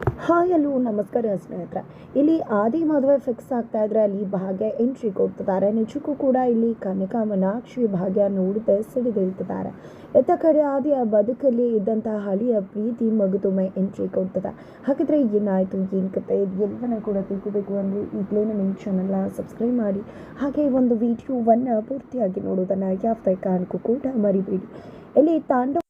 Hi ಅಲ್ಲೂ ನಮಸ್ಕಾರ ಸ್ನೇಹಿತರೆ. ಇಲ್ಲಿ ಆದಿ ಮದುವೆ ಫಿಕ್ಸ್ ಆಗ್ತಾ ಇದ್ರೆ ಅಲ್ಲಿ ಭಾಗ್ಯ ಎಂಟ್ರಿ ಕೊಡ್ತಿದ್ದಾರೆ ನಿಜಕ್ಕೂ ಕೂಡ ಇಲ್ಲಿ ಕನಕಾ ಮನಾಕ್ಷಿ ಭಾಗ್ಯ ನೋಡದೆ ಸಿಡಿದೇಳ್ತಿದ್ದಾರೆ ಎತ್ತ ಕಡೆ ಆದಿಯ ಬದುಕಲ್ಲಿ ಇದ್ದಂತಹ ಹಳಿಯ ಪ್ರೀತಿ ಮಗುತೊಮ್ಮೆ ಎಂಟ್ರಿ ಕೊಡ್ತದೆ ಹಾಗಿದ್ರೆ ಏನಾಯಿತು, ಏನು ಕತೆ? ಎಲ್ಲವನ್ನ ಕೂಡ ತಿಳ್ಕೋಬೇಕು ಅಂದರೆ ಈಗಲೇ ನಮ್ಮ ಚಾನಲ್ನ ಸಬ್ಸ್ಕ್ರೈಬ್ ಮಾಡಿ. ಹಾಗೆ ಒಂದು ವಿಡಿಯೋವನ್ನು ಪೂರ್ತಿಯಾಗಿ ನೋಡೋದನ್ನು ಯಾವುದೇ ಕಾರಣಕ್ಕೂ ಕೂಡ ಮರಿಬೇಡಿ. ಇಲ್ಲಿ ತಾಂಡವ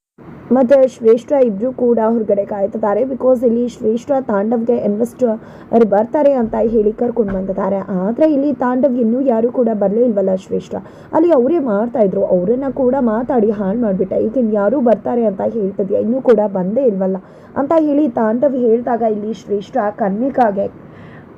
ಮತ್ತು ಶ್ರೇಷ್ಠ ಇಬ್ಬರು ಕೂಡ ಹೊರಗಡೆ ಕಾಯ್ತಿದ್ದಾರೆ. ಬಿಕಾಸ್ ಇಲ್ಲಿ ಶ್ರೇಷ್ಠ, ತಾಂಡವ್ಗೆ ಇನ್ವೆಸ್ಟರ್ ಬರ್ತಾರೆ ಅಂತ ಹೇಳಿ ಕರ್ಕೊಂಡು ಬಂದಿದ್ದಾರೆ. ಆದರೆ ಇಲ್ಲಿ ತಾಂಡವ್ ಇನ್ನೂ ಯಾರೂ ಕೂಡ ಬರಲೇ ಇಲ್ವಲ್ಲ ಶ್ರೇಷ್ಠ? ಅಲ್ಲಿ ಅವರೇ ಮಾಡ್ತಾ ಇದ್ರು. ಅವರನ್ನ ಕೂಡ ಮಾತಾಡಿ ಹಾಳು ಮಾಡಿಬಿಟ್ಟೆ. ಈಗ ಯಾರು ಬರ್ತಾರೆ ಅಂತ ಹೇಳ್ತಿದ್ಯಾ? ಇನ್ನೂ ಕೂಡ ಬಂದೇ ಇಲ್ವಲ್ಲ? ಅಂತ ಹೇಳಿ ತಾಂಡವ್ ಹೇಳಿದಾಗ ಇಲ್ಲಿ ಶ್ರೇಷ್ಠ ಕನ್ನಿಕಾಗೆ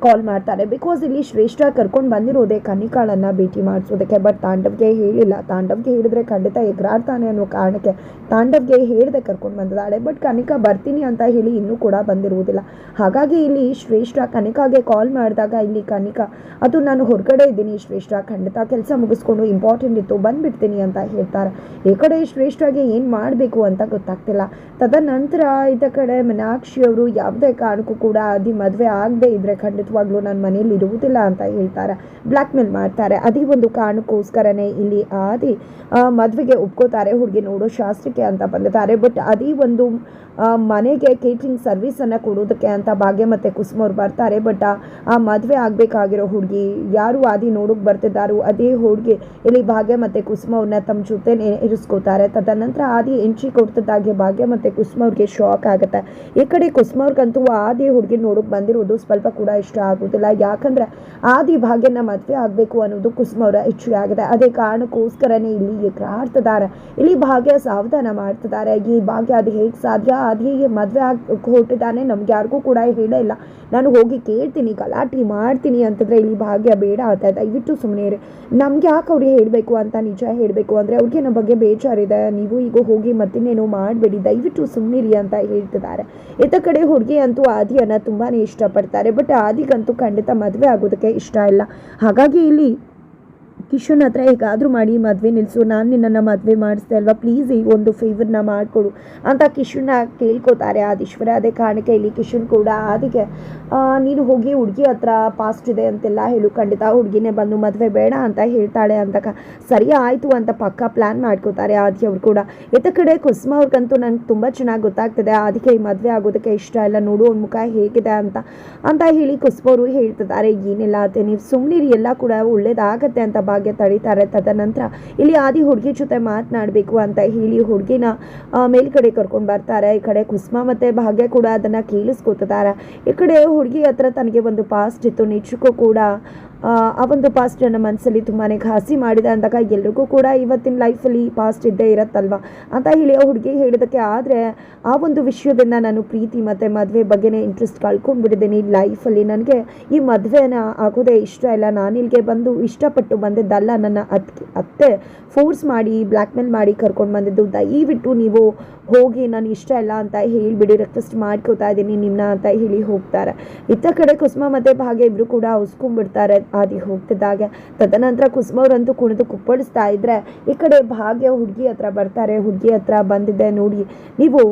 ಕಾಲ್ ಮಾಡ್ತಾರೆ. ಬಿಕಾಸ್ ಇಲ್ಲಿ ಶ್ರೇಷ್ಠ ಕರ್ಕೊಂಡು ಬಂದಿರೋದೇ ಕನಿಕಾಳನ್ನು ಭೇಟಿ ಮಾಡಿಸೋದಕ್ಕೆ. ಬಟ್ ತಾಂಡವ್ಗೆ ಹೇಳಿಲ್ಲ. ತಾಂಡವ್ಗೆ ಹೇಳಿದ್ರೆ ಖಂಡಿತ ಎಗರಾಡ್ತಾನೆ ಅನ್ನೋ ಕಾರಣಕ್ಕೆ ತಾಂಡವ್ಗೆ ಹೇಳಿದೆ ಕರ್ಕೊಂಡು ಬಂದಿದ್ದಾಳೆ. ಬಟ್ ಕನಿಕಾ ಬರ್ತೀನಿ ಅಂತ ಹೇಳಿ ಇನ್ನೂ ಕೂಡ ಬಂದಿರುವುದಿಲ್ಲ. ಹಾಗಾಗಿ ಇಲ್ಲಿ ಶ್ರೇಷ್ಠ ಕನಿಕಾಗೆ ಕಾಲ್ ಮಾಡಿದಾಗ ಇಲ್ಲಿ ಕನಿಕಾ ಅದು ನಾನು ಹೊರಗಡೆ ಇದ್ದೀನಿ ಶ್ರೇಷ್ಠ. ಖಂಡಿತ ಕೆಲಸ ಮುಗಿಸ್ಕೊಂಡು ಇಂಪಾರ್ಟೆಂಟ್ ಇತ್ತು. ಬಂದ್ಬಿಡ್ತೀನಿ ಅಂತ ಹೇಳ್ತಾರೆ. ಈ ಕಡೆ ಶ್ರೇಷ್ಠಗೆ ಏನು ಮಾಡಬೇಕು ಅಂತ ಗೊತ್ತಾಗ್ತಿಲ್ಲ. ತದನಂತರ ಇದ ಕಡೆ ಮೀನಾಕ್ಷಿಯವರು ಯಾವುದೇ ಕಾರಣಕ್ಕೂ ಕೂಡ ಅದಿ ಮದುವೆ ಆಗದೆ ಇದ್ರೆ ಖಂಡಿತವಾಗ್ಲೂ ನನ್ನ ಮನೇಲಿ ಇರುವುದಿಲ್ಲ ಅಂತ ಹೇಳ್ತಾರೆ. ಬ್ಲ್ಯಾಕ್ ಮೇಲ್ ಮಾಡ್ತಾರೆ. ಅದೇ ಒಂದು ಕಾರಣಕ್ಕೋಸ್ಕರನೇ ಇಲ್ಲಿ ಆದಿ ಮದುವೆಗೆ ಒಪ್ಕೋತಾರೆ. ಹುಡುಗಿ ನೋಡೋ ಶಾಸ್ತ್ರಕ್ಕೆ ಅಂತ ಬಂದಿದ್ದಾರೆ. ಬಟ್ ಅದೇ ಒಂದು ಮನೆಗೆ ಕೇಟ್ರಿಂಗ್ ಸರ್ವಿಸನ್ನು ಕೊಡೋದಕ್ಕೆ ಅಂತ ಭಾಗ್ಯ ಮತ್ತು ಕುಸುಮ ಅವ್ರು ಬರ್ತಾರೆ. ಬಟ್, ಆ ಮದುವೆ ಆಗಬೇಕಾಗಿರೋ ಹುಡುಗಿ ಯಾರು ಆದಿ ನೋಡೋಕೆ ಬರ್ತಿದ್ದಾರೋ ಅದೇ ಹುಡುಗಿ ಇಲ್ಲಿ ಭಾಗ್ಯ ಮತ್ತು ಕುಸುಮ ಅವ್ರನ್ನ ತಮ್ಮ ಜೊತೆ ಇರಿಸ್ಕೋತಾರೆ. ತದನಂತರ ಆದಿ ಎಂಟ್ರಿ ಕೊಡ್ತಿದ್ದಾಗೆ ಭಾಗ್ಯ ಮತ್ತು ಕುಸುಮ ಅವ್ರಿಗೆ ಶಾಕ್ ಆಗುತ್ತೆ. ಈ ಕಡೆ ಕುಸುಮ ಅವ್ರಿಗಂತೂ ಆದಿ ಹುಡುಗಿ ನೋಡೋಕೆ ಬಂದಿರೋದು ಸ್ವಲ್ಪ ಕೂಡ ಇಷ್ಟ ಆಗೋದಿಲ್ಲ ಯಾಕಂದ್ರೆ ಆದಿ ಭಾಗ್ಯನ ಮದುವೆ ಆಗಬೇಕು ಅನ್ನೋದು ಕುಸುಮ ಅವರ ಇಚ್ಛೆ ಆಗಿದೆ ಅದೇ ಕಾರಣಕ್ಕೋಸ್ಕರನೇ ಇಲ್ಲಿ ಎಗರಾಡ್ತಿದ್ದಾರೆ ಇಲ್ಲಿ ಭಾಗ್ಯ ಸಾವಧಾನ ಮಾಡ್ತಿದ್ದಾರೆ. ಈ ಭಾಗ್ಯ ಅದು ಹೇಗೆ ಸಾಧ್ಯ? ಅದು ಹೇಗೆ ಮದುವೆ ಆಗ ಹೊರಟಿದ್ದಾನೆ. ನಮ್ಗೆ ಯಾರಿಗೂ ಕೂಡ ಹೇಳಿಲ್ಲ ನಾನು ಹೋಗಿ ಕೇಳ್ತೀನಿ, ಗಲಾಟೆ ಮಾಡ್ತೀನಿ ಅಂತಂದ್ರೆ ಇಲ್ಲಿ ಭಾಗ್ಯ ಬೇಡ ಅಂತ. ದಯವಿಟ್ಟು ಸುಮ್ಮನೆ ಇರಿ. ನಮ್ಗೆ ಯಾಕೆ ಅವ್ರಿಗೆ ಹೇಳಬೇಕು ಅಂತ ನಿಜ ಹೇಳಬೇಕು ಅಂದ್ರೆ ಅವ್ರಿಗೆ ನಮ್ಮ ಬಗ್ಗೆ ಬೇಜಾರಿದೆ. ನೀವು ಈಗ ಹೋಗಿ ಮತ್ತಿನ್ನೇನೋ ಮಾಡಬೇಡಿ. ದಯವಿಟ್ಟು ಸುಮ್ಮನಿರಿ ಅಂತ ಹೇಳ್ತಿದ್ದಾರೆ. ಇತ್ತ ಕಡೆ ಹುಡುಗಿ ಅಂತೂ ಆದಿಯನ್ನ ತುಂಬಾನೇ ಇಷ್ಟಪಡ್ತಾರೆ. ಬಟ್ ಆದಿಗಂತೂ ಖಂಡಿತ ಮದುವೆ ಆಗೋದಕ್ಕೆ ಇಷ್ಟ ಇಲ್ಲ. ಹಾಗಾಗಿ ಇಲ್ಲಿ ಕಿಶನ್ ಹತ್ರ ಹೇಗಾದರೂ ಮಾಡಿ ಮದುವೆ ನಿಲ್ಲಿಸು ನಾನು ನಿನ್ನನ್ನು ಮದುವೆ ಮಾಡಿಸ್ದೆ ಅಲ್ವಾ? ಪ್ಲೀಸ್ ಈ ಒಂದು ಫೇವರ್ನ ಮಾಡಿಕೊಡು. ಅಂತ ಕಿಶನ್ನ ಕೇಳ್ಕೊತಾರೆ ಆದೀಶ್ವರ. ಅದೇ ಕಾರಣಕ್ಕೆ ಇಲ್ಲಿ ಕಿಶನ್ ಕೂಡ ಅದಕ್ಕೆ ನೀನು ಹೋಗಿ ಹುಡುಗಿ ಹತ್ರ ಪಾಸ್ಟ್ ಇದೆ ಅಂತೆಲ್ಲ ಹೇಳು. ಖಂಡಿತ ಹುಡುಗಿನೇ ಬಂದು ಮದುವೆ ಬೇಡ ಅಂತ ಹೇಳ್ತಾಳೆ ಅಂತ ಸರಿ ಆಯಿತು ಅಂತ ಪಕ್ಕ ಪ್ಲ್ಯಾನ್ ಮಾಡ್ಕೋತಾರೆ ಆದಿ ಅವ್ರು ಕೂಡ. ಎತ್ತ ಕಡೆ ಕುಸುಮ ಅವ್ರಿಗಂತೂ ನಂಗೆ ತುಂಬ ಚೆನ್ನಾಗಿ ಗೊತ್ತಾಗ್ತದೆ. ಅದಕ್ಕೆ ಈ ಮದುವೆ ಆಗೋದಕ್ಕೆ ಇಷ್ಟ ಇಲ್ಲ. ನೋಡು ಅವ್ನ ಮುಖ ಹೇಗಿದೆ ಅಂತ. ಅಂತ ಹೇಳಿ ಕುಸುಮ ಅವರು ಹೇಳ್ತಿದ್ದಾರೆ, ಏನಿಲ್ಲ ಅದೇ ನೀವು ಸುಮ್ಮನಿರಿ ಎಲ್ಲ ಕೂಡ ಒಳ್ಳೇದಾಗತ್ತೆ ಅಂತ ಭಾಗ್ಯ ತಡೀತಾರೆ. ತದನಂತರ ಇಲ್ಲಿ ಆದಿ ಹುಡುಗಿ ಜೊತೆ ಮಾತನಾಡಬೇಕು ಅಂತ ಹೇಳಿ ಹುಡುಗಿನ ಮೇಲ್ಗಡೆ ಕರ್ಕೊಂಡು ಬರ್ತಾರೆ. ಈ ಕಡೆ ಕುಸುಮ ಮತ್ತು ಭಾಗ್ಯ ಕೂಡ ಅದನ್ನು ಕೇಳಿಸ್ಕೊತಿದ್ದಾರೆ ಈ ಕಡೆ ಹುಡುಗಿ ಹತ್ರ ತನಗೆ ಒಂದು ಪಾಸ್ಟ್ ಇತ್ತು. ನಿಜಕ್ಕೂ ಕೂಡ ಆ ಒಂದು ಪಾಸ್ಟ್ ನನ್ನ ಮನಸ್ಸಲ್ಲಿ ತುಂಬಾ ಘಾಸಿ ಮಾಡಿದೆ ಅಂದಾಗ ಎಲ್ರಿಗೂ ಕೂಡ ಇವತ್ತಿನ ಲೈಫಲ್ಲಿ ಪಾಸ್ಟ್ ಇದ್ದೇ ಇರತ್ತಲ್ವ? ಅಂತ ಹೇಳಿ ಆ ಹುಡುಗಿ ಹೇಳಿದಕ್ಕೆ ಆದರೆ, ಆ ಒಂದು ವಿಷಯದಿಂದ ನಾನು ಪ್ರೀತಿ ಮತ್ತು ಮದುವೆ ಬಗ್ಗೆನೇ ಇಂಟ್ರೆಸ್ಟ್ ಕಳ್ಕೊಂಡ್ಬಿಟ್ಟಿದ್ದೀನಿ. ಲೈಫಲ್ಲಿ ನನಗೆ ಈ ಮದುವೆನ ಆಗೋದೇ ಇಷ್ಟ ಇಲ್ಲ. ನಾನು ಇಲ್ಲಿಗೆ ಬಂದು ಇಷ್ಟಪಟ್ಟು ಬಂದಿದ್ದಲ್ಲ ನನ್ನ ಅತ್ತೆ ಅತ್ತೆ ಫೋರ್ಸ್ ಮಾಡಿ ಬ್ಲ್ಯಾಕ್ ಮೇಲ್ ಮಾಡಿ ಕರ್ಕೊಂಡು ಬಂದಿದ್ದು. ದಯವಿಟ್ಟು ನೀವು ಹೋಗಿ ನಾನು ಇಷ್ಟ ಇಲ್ಲ ಅಂತ ಹೇಳಿಬಿಡಿ ರಿಕ್ವೆಸ್ಟ್ ಮಾಡ್ಕೋತಾ ಇದ್ದೀನಿ ನಿಮ್ಮನ್ನ ಅಂತ ಹೇಳಿ ಹೋಗ್ತಾರೆ. ಇತ್ತ ಕಡೆ ಕುಸುಮ ಮತ್ತು ಭಾಗ್ಯ ಇಬ್ಬರು ಕೂಡ ಉಸ್ಕೊಂಡ್ಬಿಡ್ತಾರೆ. ಆದಿ ಹೋಗ್ತಿದ್ದಾಗೆ. ತದನಂತರ ಕುಸುಮವ್ರಂತೂ ಕುಣಿದು ಕುಪ್ಪಳಿಸ್ತಾ ಇದ್ರೆ, ಈ ಕಡೆ ಭಾಗ್ಯ ಹುಡುಗಿ ಹತ್ರ ಬರ್ತಾರೆ. ಹುಡುಗಿ ಹತ್ರ ಬಂದಿದ್ದೆ ನೋಡಿ, ನೀವು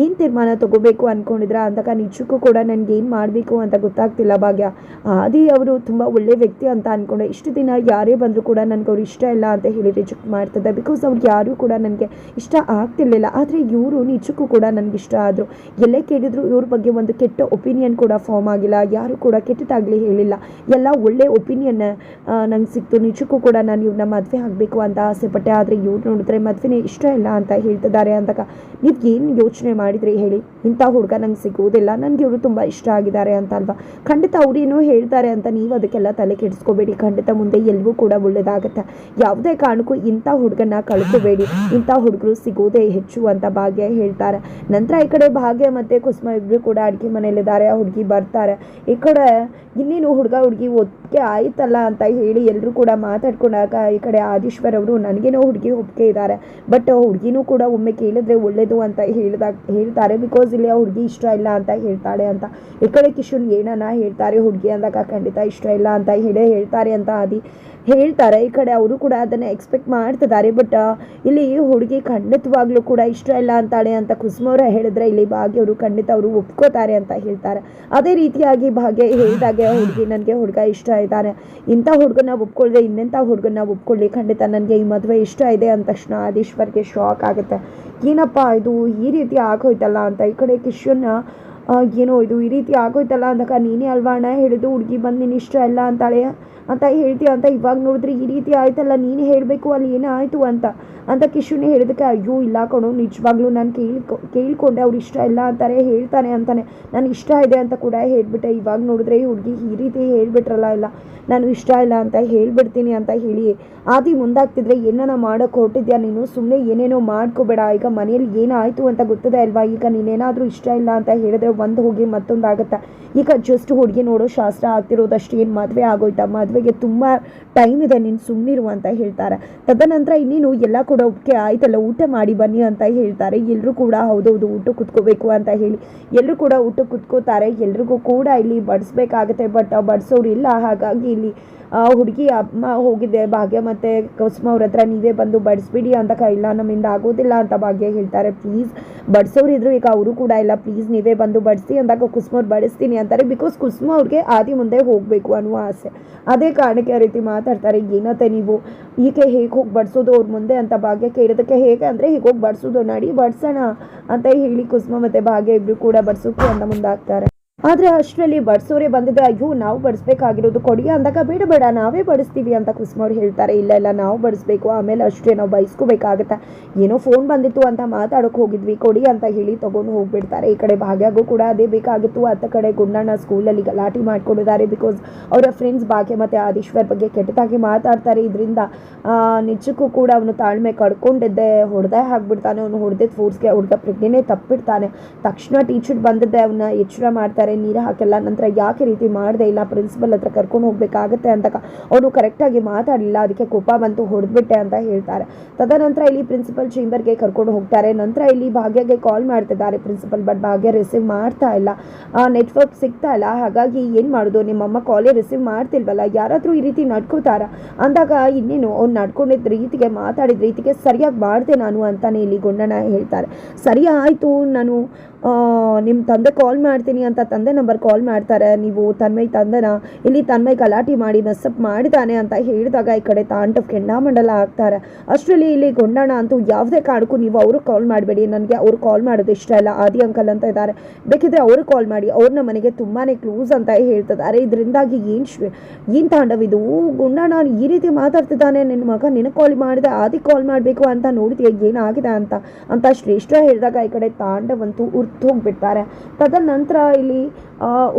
ಏನು ತೀರ್ಮಾನ ತಗೋಬೇಕು ಅಂದ್ಕೊಂಡಿದ್ರ ಅಂದಾಗ ನಿಜಕ್ಕೂ ಕೂಡ ನನಗೆ ಏನು ಮಾಡಬೇಕು ಅಂತ ಗೊತ್ತಾಗ್ತಿಲ್ಲ ಭಾಗ್ಯ. ಆದಿ ಅವರು ತುಂಬ ಒಳ್ಳೆ ವ್ಯಕ್ತಿ ಅಂತ ಅಂದ್ಕೊಂಡೆ ಇಷ್ಟು ದಿನ ಯಾರೇ ಬಂದರೂ ಕೂಡ ನನಗೆ ಅವ್ರು ಇಷ್ಟ ಇಲ್ಲ ಅಂತ ಹೇಳಿ ರಿಜೆಕ್ಟ್ ಮಾಡ್ತಿದ್ದೆ ಬಿಕಾಸ್ ಅವ್ರಿಗೆ ಯಾರೂ ಕೂಡ ನನಗೆ ಇಷ್ಟ ಆಗ್ತಿರ್ಲಿಲ್ಲ. ಆದರೆ ಇವರು ನಿಜಕ್ಕೂ ಕೂಡ ನನಗೆ ಇಷ್ಟ ಆದರು. ಎಲ್ಲೇ ಕೇಳಿದ್ರು ಇವ್ರ ಬಗ್ಗೆ ಒಂದು ಕೆಟ್ಟ ಒಪಿನಿಯನ್ ಕೂಡ ಫಾರ್ಮ್ ಆಗಿಲ್ಲ. ಯಾರು ಕೂಡ ಕೆಟ್ಟದಾಗಲಿ ಹೇಳಿಲ್ಲ. ಎಲ್ಲ ಒಳ್ಳೆ ಒಪಿನಿಯನ್ ನಂಗೆ ಸಿಕ್ತು. ನಿಜಕ್ಕೂ ಕೂಡ ನಾನು ಇವ್ರನ್ನ ಮದುವೆ ಆಗಬೇಕು ಅಂತ ಆಸೆ ಪಟ್ಟೆ ಆದರೆ ಇವ್ರು ನೋಡಿದ್ರೆ ಮದುವೆನೇ ಇಷ್ಟ ಇಲ್ಲ ಅಂತ ಹೇಳ್ತಿದ್ದಾರೆ ಅಂದಾಗ ನೀವು ಏನು ಯೋಚನೆ ಮಾಡಿದ್ರಿ ಹೇಳಿ, ಇಂಥ ಹುಡುಗ ನಂಗೆ ಸಿಗುವುದಿಲ್ಲ, ನನಗೆ ಇವರು ತುಂಬ ಇಷ್ಟ ಆಗಿದ್ದಾರೆ ಅಂತ ಅಲ್ವಾ? ಖಂಡಿತ ಅವ್ರೇನೋ ಹೇಳ್ತಾರೆ ಅಂತ ನೀವು ಅದಕ್ಕೆಲ್ಲ ತಲೆ ಕೆಡಿಸ್ಕೋಬೇಡಿ. ಖಂಡಿತ ಮುಂದೆ ಎಲ್ಗೂ ಕೂಡ ಒಳ್ಳೇದಾಗುತ್ತೆ. ಯಾವುದೇ ಕಾರಣಕ್ಕೂ ಇಂಥ ಹುಡುಗನ ಕಳ್ಕೋಬೇಡಿ. ಇಂಥ ಹುಡುಗರು ಸಿಗೋದೇ ಹೆಚ್ಚು ಅಂತ ಭಾಗ್ಯ ಹೇಳ್ತಾರೆ. ನಂತರ ಈ ಕಡೆ ಭಾಗ್ಯ ಮತ್ತು ಕುಸುಮ ಇಬ್ಬರು ಕೂಡ ಅಡುಗೆ ಮನೆಯಲ್ಲಿದ್ದಾರೆ, ಆ ಹುಡುಗಿ ಬರ್ತಾರೆ. ಈ ಕಡೆ ಇನ್ನೇನು ಹುಡುಗ ಹುಡುಗಿ ಒಪ್ಪಿಗೆ ಆಯ್ತಲ್ಲ ಅಂತ ಹೇಳಿ ಎಲ್ಲರೂ ಕೂಡ ಮಾತಾಡ್ಕೊಂಡಾಗ ಈ ಕಡೆ ಆದೀಶ್ವರ್ ಅವರು, ನನಗೇನೋ ಹುಡುಗಿ ಒಪ್ಪಿಗೆ ಇದ್ದಾರೆ, ಬಟ್ ಹುಡುಗಿನೂ ಕೂಡ ಒಮ್ಮೆ ಕೇಳಿದ್ರೆ ಒಳ್ಳೇದು ಅಂತ ಹೇಳಿದಾಗ ಹೇಳ್ತಾರೆ ಬಿಕಾಸ್ ಇಲ್ಲಿ ಆ ಹುಡುಗಿ ಇಷ್ಟ ಇಲ್ಲ ಅಂತ ಹೇಳ್ತಾಳೆ ಅಂತ. ಈ ಕಡೆ ಕಿಶೋರ್ ಏನನ್ನ ಹೇಳ್ತಾರೆ, ಹುಡುಗಿ ಅಂದಾಗ ಖಂಡಿತ ಇಷ್ಟ ಇಲ್ಲ ಅಂತ ಹೇಳೇ ಹೇಳ್ತಾರೆ ಅಂತ ಆದಿ ಹೇಳ್ತಾರೆ. ಈ ಕಡೆ ಅವರು ಕೂಡ ಅದನ್ನು ಎಕ್ಸ್ಪೆಕ್ಟ್ ಮಾಡ್ತಿದ್ದಾರೆ ಬಟ್ ಇಲ್ಲಿ ಹುಡುಗಿ ಖಂಡಿತವಾಗ್ಲೂ ಕೂಡ ಇಷ್ಟ ಇಲ್ಲ ಅಂತಾಳೆ ಅಂತ ಕುಸುಮವ್ರ ಹೇಳಿದ್ರೆ ಇಲ್ಲಿ ಭಾಗ್ಯ ಅವರು ಖಂಡಿತ ಅವರು ಒಪ್ಕೋತಾರೆ ಅಂತ ಹೇಳ್ತಾರೆ. ಅದೇ ರೀತಿಯಾಗಿ ಭಾಗ್ಯ ಹೇಳಿದಾಗೆ ಹುಡುಗಿ ನನಗೆ ಹುಡುಗ ಇಷ್ಟ ಇದ್ದಾನೆ. ಇಂಥ ಹುಡುಗನ ಒಪ್ಕೊಳ್ಳ್ರೆ ಇನ್ನೆಂಥ ಹುಡುಗನ ಒಪ್ಕೊಳ್ಳಿ ಖಂಡಿತ ನನಗೆ ಈ ಮದುವೆ ಇಷ್ಟ ಇದೆ. ಅಂದ ತಕ್ಷಣ ಆದೀಶ್ವರ್ಗೆ ಶಾಕ್ ಆಗುತ್ತೆ. ಏನಪ್ಪ ಇದು ಈ ರೀತಿ ಆಗೋಯ್ತಲ್ಲ ಅಂತ. ಈ ಕಡೆ ಕಿಶನ್ ಏನೋ ಇದು ಈ ರೀತಿ ಆಗೋಯ್ತಲ್ಲ ಅಂದಾಗ ನೀನೇ ಅಲ್ವಾ ಅಣ್ಣ ಹೇಳಿದ್ದು? ಹುಡುಗಿ ಬಂದು ನೀನು ಇಷ್ಟ ಎಲ್ಲ ಅಂತಾಳೆ. ಅಂತ ಹೇಳ್ತೀಯ ಅಂತ ಇವಾಗ ನೋಡಿದ್ರೆ ಈ ರೀತಿ ಆಯ್ತಲ್ಲ, ನೀನೇ ಹೇಳಬೇಕು ಅಲ್ಲಿ ಏನಾಯಿತು ಅಂತ. ಅಂತ ಕಿಶುನೇ ಹೇಳಿದಕ್ಕೆ ಅಯ್ಯೋ, ಇಲ್ಲ ಕಣೋ, ನಿಜವಾಗ್ಲೂ ನಾನು ಕೇಳ್ಕೊ ಕೇಳ್ಕೊಂಡೆ, ಅವ್ರು ಇಷ್ಟ ಇಲ್ಲ ಅಂತಾರೆ, ಹೇಳ್ತಾನೆ ಅಂತಾನೆ. ನನಗೆ ಇಷ್ಟ ಇದೆ ಅಂತ ಕೂಡ ಹೇಳ್ಬಿಟ್ಟೆ. ಇವಾಗ ನೋಡಿದ್ರೆ ಈ ಹುಡುಗಿ ಈ ರೀತಿ ಹೇಳ್ಬಿಟ್ರಲ್ಲ ಇಲ್ಲ. ನಾನು ಇಷ್ಟ ಇಲ್ಲ ಅಂತ ಹೇಳ್ಬಿಡ್ತೀನಿ ಅಂತ ಹೇಳಿ. ಆದಿ ಮುಂದಾಗ್ತಿದ್ರೆ ಏನನ ಮಾಡೋಕೆ ಹೊರಟಿದ್ಯಾ ನೀನು? ಸುಮ್ಮನೆ ಏನೇನೋ ಮಾಡ್ಕೋಬೇಡ. ಈಗ ಮನೇಲಿ ಏನಾಯಿತು ಅಂತ ಗೊತ್ತದೆ ಅಲ್ವಾ? ಈಗ ನೀನೇನಾದರೂ ಇಷ್ಟ ಇಲ್ಲ ಅಂತ ಹೇಳಿದ್ರೆ ಒಂದು ಹೋಗಿ ಮತ್ತೊಂದು ಆಗುತ್ತೆ? ಈಗ ಜಸ್ಟ್ ಹುಡುಗಿ ನೋಡೋ ಶಾಸ್ತ್ರ ಆಗ್ತಿರೋದಷ್ಟು ಏನು ಮದುವೆ ಆಗೋಯ್ತಾ? ಮದುವೆಗೆ ತುಂಬ ಟೈಮ್ ಇದೆ ನೀನು ಸುಮ್ಮನಿರು ಅಂತ ಹೇಳ್ತಾರೆ. ತದನಂತರ ಇನ್ನೇನು ಎಲ್ಲ ಕೂಡ ಒಪ್ಪಿಗೆ ಆಯ್ತಲ್ಲ ಊಟ ಮಾಡಿ ಬನ್ನಿ ಅಂತ ಹೇಳ್ತಾರೆ. ಎಲ್ಲರೂ ಕೂಡ ಹೌದೌದು ಊಟ ಕುತ್ಕೋಬೇಕು ಅಂತ ಹೇಳಿ. ಎಲ್ಲರೂ ಕೂಡ ಊಟ ಕುತ್ಕೋತಾರೆ. ಎಲ್ರಿಗೂ ಕೂಡ ಇಲ್ಲಿ ಬಡಿಸ್ಬೇಕಾಗತ್ತೆ, ಬಟ್ ಬಡಿಸೋರು ಇಲ್ಲ. ಹಾಗಾಗಿ ಇಲ್ಲಿ ಆ ಹುಡುಗಿ ಅಮ್ಮ ಹೋಗಿದೆ, ಭಾಗ್ಯ ಮತ್ತು ಕೌಸ್ಮ ಅವ್ರ ಹತ್ರ ನೀವೇ ಬಂದು ಬಡಿಸ್ಬಿಡಿ ಅಂತ ಇಲ್ಲ, ನಮ್ಮಿಂದ ಆಗೋದಿಲ್ಲ ಅಂತ ಭಾಗ್ಯ ಹೇಳ್ತಾರೆ. ಪ್ಲೀಸ್ ಬಡಿಸೋರು ಇದ್ರು, ಈಗ ಅವರು ಕೂಡ ಇಲ್ಲ. ಪ್ಲೀಸ್ ನೀವೇ ಬಂದು ಬಡಿಸಿ ಅಂದಾಗ ಕುಸುಮ ಅವ್ರು ಬಡಿಸ್ತೀನಿ ಅಂತಾರೆ. ಬಿಕಾಸ್ ಕುಸುಮ ಅವ್ರಿಗೆ ಆದಿ ಮುಂದೆ ಹೋಗಬೇಕು ಅನ್ನುವ ಆಸೆ. ಅದೇ ಕಾರಣಕ್ಕೆ ಆ ರೀತಿ ಮಾತಾಡ್ತಾರೆ. ಏನತ್ತೆ ನೀವು? ಈಕೆ ಹೇಗೆ ಹೋಗಿ ಬಡಿಸೋದು ಅವ್ರ ಮುಂದೆ ಅಂತ ಭಾಗ್ಯ ಕೇಳಿದಕ್ಕೆ ಹೇಗೆ ಅಂದರೆ, ಹೀಗೆ ಹೋಗಿ ಬಡಿಸೋದು ನಡಿ, ಬಡಿಸೋಣ ಅಂತ ಹೇಳಿ ಕುಸುಮ ಮತ್ತು ಭಾಗ್ಯ ಇಬ್ಬರು ಕೂಡ ಬಡಿಸೋಕೆ ಅಂತ ಮುಂದಾಗ್ತಾರೆ. ಆದರೆ ಅಷ್ಟರಲ್ಲಿ ಬಡಿಸೋರೆ ಬಂದಿದ್ದೆ ಅಯ್ಯೋ, ನಾವು ಬಡಿಸ್ಬೇಕಾಗಿರೋದು ಕೊಡಿ ಅಂದಾಗ ಬೇಡ ಬೇಡ, ನಾವೇ ಬಡಿಸ್ತೀವಿ ಅಂತ ಕುಸುಮವ್ರು ಹೇಳ್ತಾರೆ. ಇಲ್ಲ ಇಲ್ಲ, ನಾವು ಬಡಿಸ್ಬೇಕು, ಆಮೇಲೆ ಅಷ್ಟೇ ನಾವು ಬಯಸ್ಕೋಬೇಕಾಗತ್ತೆ ಏನೋ ಫೋನ್ ಬಂದಿತ್ತು ಅಂತ ಮಾತಾಡೋಕೆ ಹೋಗಿದ್ವಿ, ಕೊಡಿ ಅಂತ ಹೇಳಿ ತೊಗೊಂಡು ಹೋಗ್ಬಿಡ್ತಾರೆ. ಈ ಕಡೆ ಭಾಗ್ಯಗೂ ಕೂಡ ಅದೇ ಬೇಕಾಗಿತ್ತು. ಅತ್ತ ಕಡೆ ಗುಂಡಣ್ಣ ಸ್ಕೂಲಲ್ಲಿ ಗಲಾಟೆ ಮಾಡ್ಕೊಂಡಿದ್ದಾರೆ ಬಿಕಾಸ್ ಅವರ ಫ್ರೆಂಡ್ಸ್ ಭಾಗ್ಯ ಮತ್ತು ಆದೀಶ್ವರ್ ಬಗ್ಗೆ ಕೆಟ್ಟದಾಗಿ ಮಾತಾಡ್ತಾರೆ. ಇದರಿಂದ ನಿಜಕ್ಕೂ ಕೂಡ ಅವನು ತಾಳ್ಮೆ ಕಡ್ಕೊಂಡಿದ್ದೆ, ಹೊಡೆದೇ ಹಾಕ್ಬಿಡ್ತಾನೆ ಅವನು ಹೊಡೆದಿದ್ದ ಫೋರ್ಸ್ಗೆ ಹುಡುಗ ಪ್ರಜ್ಞೆನೇ ತಪ್ಪಿಡ್ತಾನೆ. ತಕ್ಷಣ ಟೀಚರ್ ಬಂದಿದ್ದೆ ಅವನ್ನ ಎಚ್ಚರ ಮಾಡ್ತಾರೆ. ನೀರು ಹಾಕೆಲ್ಲ, ನಂತರ ಯಾಕೆ ರೀತಿ ಮಾಡದೇ ಇಲ್ಲ ಪ್ರಿನ್ಸಿಪಲ್ ಹತ್ರ ಕರ್ಕೊಂಡು ಹೋಗಬೇಕಾಗತ್ತೆ ಅಂತ ಅವನು ಕರೆಕ್ಟಾಗಿ ಮಾತಾಡಲಿಲ್ಲ, ಅದಕ್ಕೆ ಕೋಪ ಬಂತು, ಹೊಡೆದ್ಬಿಟ್ಟೆ ಅಂತ ಹೇಳ್ತಾರೆ. ತದನಂತರ ಇಲ್ಲಿ ಪ್ರಿನ್ಸಿಪಲ್ ಚೇಂಬರ್ಗೆ ಕರ್ಕೊಂಡು ಹೋಗ್ತಾರೆ. ನಂತರ ಇಲ್ಲಿ ಭಾಗ್ಯಗೆ ಕಾಲ್ ಮಾಡ್ತಿದ್ದಾರೆ ಪ್ರಿನ್ಸಿಪಲ್ ಬಟ್ ಭಾಗ್ಯ ರಿಸೀವ್ ಮಾಡ್ತಾ ಇಲ್ಲ. ನೆಟ್ವರ್ಕ್ ಸಿಗ್ತಾ ಇಲ್ಲ, ಹಾಗಾಗಿ ಏನು ಮಾಡೋದು? ನಿಮ್ಮಮ್ಮ ಕಾಲೇ ರಿಸೀವ್ ಮಾಡ್ತಿಲ್ವಲ್ಲ? ಯಾರಾದರೂ ಈ ರೀತಿ ನಡ್ಕೋತಾರ? ಅಂದಾಗ ಇನ್ನೇನು, ಅವ್ನು ನಡ್ಕೊಂಡಿದ್ದ ರೀತಿಗೆ ಮಾತಾಡಿದ ರೀತಿಗೆ ಸರಿಯಾಗಿ ಮಾಡಿದೆ ನಾನು ಅಂತಾನೆ ಇಲ್ಲಿ ಗುಂಡಣ್ಣ ಹೇಳ್ತಾರೆ. ಸರಿ ಆಯಿತು, ನಾನು ನಿಮ್ಮ ತಂದೆ ಕಾಲ್ ಮಾಡ್ತೀನಿ ಅಂತ ತಂದೆ ನಂಬರ್ ಕಾಲ್ ಮಾಡ್ತಾರೆ. ನೀವು ತನ್ಮಯ್ ತಂದೆನ, ಇಲ್ಲಿ ತನ್ಮಯ್ ಗಲಾಟೆ ಮಾಡಿ ಮೆಸ್ಸಪ್ ಮಾಡಿದ್ದಾನೆ ಅಂತ ಹೇಳಿದಾಗ ಈ ಕಡೆ ತಾಂಡವ್ ಕೆಂಡಾಮಂಡಲ ಆಗ್ತಾರೆ. ಅಷ್ಟರಲ್ಲಿ ಇಲ್ಲಿ ಗೊಂಡಣ್ಣ ಅಂತೂ ಯಾವುದೇ ಕಾರಣಕ್ಕೂ ನೀವು ಅವರು ಕಾಲ್ ಮಾಡಬೇಡಿ. ನನಗೆ ಅವ್ರು ಕಾಲ್ ಮಾಡೋದು ಇಷ್ಟ ಇಲ್ಲ. ಆದಿ ಅಂಕಲ್ ಅಂತ ಇದ್ದಾರೆ. ಬೇಕಿದ್ರೆ ಅವರು ಕಾಲ್ ಮಾಡಿ. ಅವ್ರನ್ನ ಮನೆಗೆ ತುಂಬಾ ಕ್ಲೋಸ್ ಅಂತ ಹೇಳ್ತಿದ್ದಾರೆ ಇದರಿಂದಾಗಿ ಏನು ಶ್ರೇ, ಏನು ತಾಂಡವ್ ಇದು? ಗುಂಡಣ್ಣ ಈ ರೀತಿ ಮಾತಾಡ್ತಿದ್ದಾನೆ. ನಿನ್ನ ಮಗ ನಿನಗೆ ಕಾಲ್ ಮಾಡಿದೆ. ಆದಿ ಕಾಲ್ ಮಾಡಬೇಕು ಅಂತ ನೋಡ್ತೀಯ ಏನಾಗಿದೆ ಅಂತ? ಅಂತ ಶ್ರೇಷ್ಠ ಹೇಳಿದಾಗ ಈ ಕಡೆ ತಾಂಡವಂತೂ ಉರ್ತು ಹೋಗ್ಬಿಡ್ತಾರೆ. ತದನಂತರ ಇಲ್ಲಿ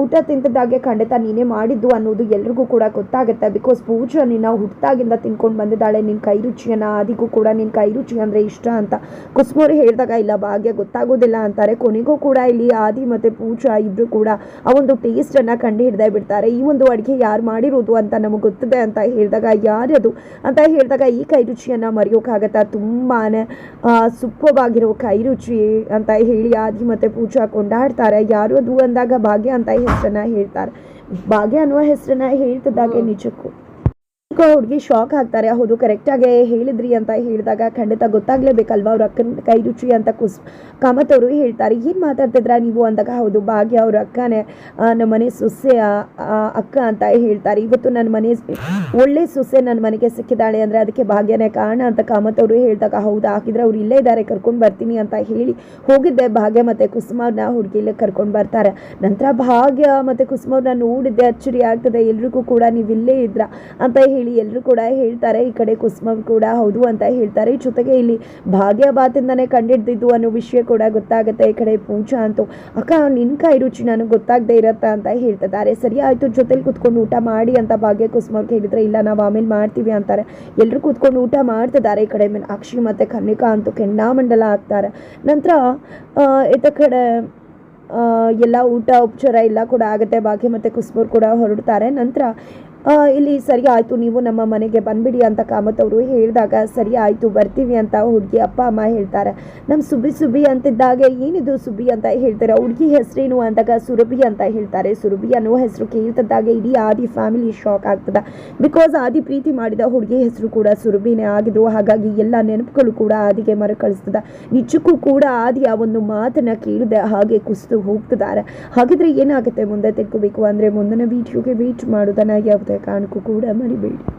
ಊಟ ತಿಂತಿದ್ದಾಗೆ ಖಂಡಿತ ನೀನೇ ಮಾಡಿದ್ದು ಅನ್ನೋದು ಎಲ್ರಿಗೂ ಕೂಡ ಗೊತ್ತಾಗುತ್ತೆ. ಬಿಕಾಸ್ ಪೂಜಾ ನಿನ್ನ ಹುಟ್ಟಾಗಿಂದ ತಿನ್ಕೊಂಡು ಬಂದಿದ್ದಾಳೆ. ನಿನ್ನ ಕೈ ರುಚಿಯನ್ನು, ಆದಿಗೂ ಕೂಡ ನಿನ್ನ ಕೈ ರುಚಿ ಅಂದರೆ ಇಷ್ಟ ಅಂತ. ಕುಸ್ಮೋರಿ ಹೇಳಿದಾಗ, ಇಲ್ಲ, ಭಾಗ್ಯ ಗೊತ್ತಾಗೋದಿಲ್ಲ ಅಂತಾರೆ. ಕೊನೆಗೂ ಕೂಡ ಇಲ್ಲಿ ಆದಿ ಮತ್ತು ಪೂಜಾ ಇಬ್ಬರು ಕೂಡ ಆ ಒಂದು ಟೇಸ್ಟನ್ನು ಕಂಡು ಹಿಡ್ದೇ ಬಿಡ್ತಾರೆ. ಈ ಒಂದು ಅಡುಗೆ ಯಾರು ಮಾಡಿರೋದು ಅಂತ ನಮಗೆ ಗೊತ್ತಿದೆ ಅಂತ ಹೇಳಿದಾಗ ಯಾರದು ಅಂತ ಹೇಳಿದಾಗ, ಈ ಕೈ ರುಚಿಯನ್ನು ಮರೆಯೋಕ್ಕಾಗತ್ತಾ ತುಂಬಾ ಸುಪ್ಪವಾಗಿರೋ ಕೈ ರುಚಿ ಅಂತ ಹೇಳಿ ಆದಿ ಮತ್ತು ಪೂಜಾ ಕೊಂಡಾಡ್ತಾರೆ. ಯಾರು ಅದು ಅಂದಾಗ ಭಾಗ್ಯ ಅಂತ ಹೆಸರನ್ನ ಹೇಳ್ತಾರೆ. ಭಾಗ್ಯ ಅನ್ನುವ ಹೆಸರನ್ನ ಹೇಳ್ತಿದ್ದಾಗೆ ನಿಜಕ್ಕೂ. ಹುಡುಗಿ ಶಾಕ್ ಆಗ್ತಾರೆ. ಹೌದು ಕರೆಕ್ಟಾಗಿ ಹೇಳಿದ್ರಿ ಅಂತ ಹೇಳಿದಾಗ ಖಂಡಿತ ಗೊತ್ತಾಗ್ಲೇಬೇಕಲ್ವಾ? ಅವ್ರ ಅಕ್ಕನ ಕೈ ರುಚಿ ಅಂತ ಕುಸ್ ಕಾಮತ್ ಅವರು ಹೇಳ್ತಾರೆ. ಏನು ಮಾತಾಡ್ತಿದ್ರ ನೀವು? ಅಂದಾಗ, ಹೌದು, ಭಾಗ್ಯ ಅವ್ರ ಅಕ್ಕನೇ ನಮ್ಮ ಮನೆ ಸೊಸೆ ಅಕ್ಕ ಅಂತ ಹೇಳ್ತಾರೆ. ಇವತ್ತು ನನ್ನ ಮನೆ ಒಳ್ಳೆ ಸೊಸೆ ನನ್ನ ಮನೆಗೆ ಸಿಕ್ಕಿದ್ದಾಳೆ ಅಂದರೆ ಅದಕ್ಕೆ ಭಾಗ್ಯನೇ ಕಾರಣ ಅಂತ ಕಾಮತ್ ಅವರು ಹೇಳಿದಾಗ, ಹೌದು ಹಾಕಿದ್ರೆ ಅವ್ರು ಇಲ್ಲೇ ಇದ್ದಾರೆ, ಕರ್ಕೊಂಡು ಬರ್ತೀನಿ ಅಂತ ಹೇಳಿ ಹೋಗಿದ್ದೆ. ಭಾಗ್ಯ ಮತ್ತು ಕುಸುಮವ್ರನ್ನ ಹುಡುಗಿ ಇಲ್ಲೇ ಕರ್ಕೊಂಡು ಬರ್ತಾರೆ. ನಂತರ ಭಾಗ್ಯ ಮತ್ತು ಕುಸುಮವ್ರನ್ನ ನೋಡಿದ್ದೆ. ಅಚ್ಚರಿ ಆಗ್ತದೆ. ಎಲ್ರಿಗೂ ಕೂಡ ನೀವು ಇಲ್ಲೇ ಇದ್ರ? ಅಂತ ಹೇಳಿ ಎಲ್ಲರೂ ಕೂಡ ಹೇಳ್ತಾರೆ, ಈ ಕಡೆ ಕುಸುಮ ಕೂಡ ಹೌದು ಅಂತ ಹೇಳ್ತಾರೆ. ಜೊತೆಗೆ ಇಲ್ಲಿ ಭಾಗ್ಯ ಬಾತಿಂದನೇ ಕಂಡಿಡ್ದಿದ್ದು ಅನ್ನೋ ವಿಷಯ ಕೂಡ ಗೊತ್ತಾಗುತ್ತೆ, ಈ ಕಡೆ ಪೂಜಾ ಅಂತೂ. ಅಕ್ಕ ನಿನ್ನ ಕೈ ರುಚಿ ನನಗೆ ಗೊತ್ತಾಗದೆ ಇರತ್ತಾ ಅಂತ ಹೇಳ್ತಿದ್ದಾರೆ. ಸರಿ ಆಯ್ತು, ಜೊತೆಲಿ ಕುತ್ಕೊಂಡು ಊಟ ಮಾಡಿ ಅಂತ ಭಾಗ್ಯ ಕುಸುಮ ಹೇಳಿದ್ರೆ, ಇಲ್ಲ, ನಾವು ಆಮೇಲೆ ಮಾಡ್ತೀವಿ ಅಂತಾರೆ. ಎಲ್ಲರೂ ಕೂತ್ಕೊಂಡು ಊಟ ಮಾಡ್ತಿದ್ದಾರೆ, ಈ ಕಡೆ ಅಕ್ಷಿ ಮತ್ತು ಕನ್ನಿಕಾ ಅಂತೂ ಕೆಂಡಾಮಂಡಲ ಆಗ್ತಾರೆ ನಂತರ ಇತ ಕಡೆ ಎಲ್ಲ ಊಟ, ಉಪಚಾರ ಎಲ್ಲ ಕೂಡ ಆಗುತ್ತೆ, ಭಾಗ್ಯ ಮತ್ತು ಕುಸುಮರು ಕೂಡ ಹೊರಡ್ತಾರೆ. ನಂತರ ಇಲ್ಲಿ ಸರಿ ಆಯಿತು, ನೀವು ನಮ್ಮ ಮನೆಗೆ ಬಂದ್ಬಿಡಿ ಅಂತ ಕಾಮತ್ ಅವರು ಹೇಳಿದಾಗ, ಸರಿ ಆಯಿತು, ಬರ್ತೀವಿ ಅಂತ ಹುಡುಗಿ ಅಪ್ಪ, ಅಮ್ಮ ಹೇಳ್ತಾರೆ. ನಮ್ಮ ಸುಬಿ ಸುಬಿ ಅಂತಿದ್ದಾಗ ಏನಿದು ಸುಬಿ ಅಂತ ಹೇಳ್ತಾರೆ. ಹುಡುಗಿ ಹೆಸರೇನು ಅಂದಾಗ ಸುರಭಿ ಅಂತ ಹೇಳ್ತಾರೆ. ಸುರಭಿ ಅನ್ನೋ ಹೆಸರು ಕೇಳ್ತಿದ್ದಾಗ ಇಡೀ ಆದಿ ಫ್ಯಾಮಿಲಿ ಶಾಕ್ ಆಗ್ತದೆ. ಬಿಕಾಸ್ ಆದಿ ಪ್ರೀತಿ ಮಾಡಿದ ಹುಡುಗಿ ಹೆಸರು ಕೂಡ ಸುರಭಿನೇ ಆಗಿದ್ರು. ಹಾಗಾಗಿ ಎಲ್ಲ ನೆನಪುಗಳು ಕೂಡ ಆದಿಗೆ ಮರುಕಳಿಸ್ತದೆ. ನಿಜಕ್ಕೂ ಕೂಡ ಆದಿ ಆ ಒಂದು ಮಾತನ್ನ ಕೇಳಿದೆ ಹಾಗೆ ಕುಸಿದು ಹೋಗ್ತಿದ್ದಾರೆ. ಹಾಗಿದ್ರೆ ಏನಾಗುತ್ತೆ ಮುಂದೆ ತಿಳ್ಕೋಬೇಕು. ಅಂದರೆ ಮುಂದಿನ ವಿಡಿಯೋಗೆ ವೇಟ್ ಮಾಡೋದನ್ನ ಯಾವುದೇ ಕಾರಣಕ್ಕೂ ಕೂಡ ಮರಿಬೇಡಿ.